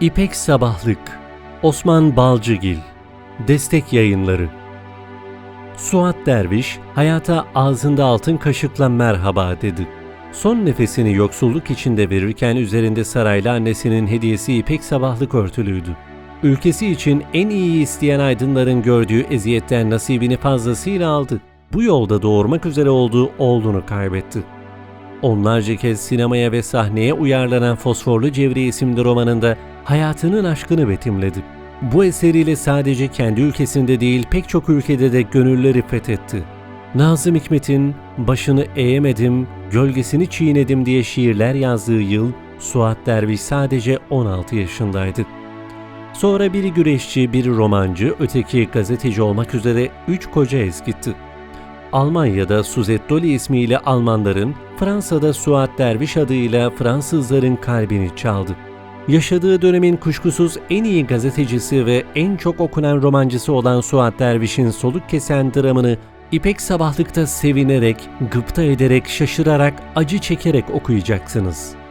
İpek Sabahlık Osman Balcıgil Destek Yayınları Suat Derviş hayata ağzında altın kaşıkla merhaba dedi. Son nefesini yoksulluk içinde verirken üzerinde saraylı annesinin hediyesi İpek Sabahlık örtülüydü. Ülkesi için en iyi isteyen aydınların gördüğü eziyetten nasibini fazlasıyla aldı. Bu yolda doğurmak üzere olduğu oğlunu kaybetti. Onlarca kez sinemaya ve sahneye uyarlanan Fosforlu Cevri isimli romanında hayatının aşkını betimledi. Bu eseriyle sadece kendi ülkesinde değil pek çok ülkede de gönülleri fethetti. Nazım Hikmet'in Başını eğemedim, gölgesini çiğnedim diye şiirler yazdığı yıl Suat Derviş sadece 16 yaşındaydı. Sonra biri güreşçi, biri romancı, öteki gazeteci olmak üzere üç koca eskitti. Almanya'da Suzette Dolly ismiyle Almanların, Fransa'da Suat Derviş adıyla Fransızların kalbini çaldı. Yaşadığı dönemin kuşkusuz en iyi gazetecisi ve en çok okunan romancısı olan Suat Derviş'in soluk kesen dramını İpek Sabahlık'ta sevinerek, gıpta ederek, şaşırarak, acı çekerek okuyacaksınız.''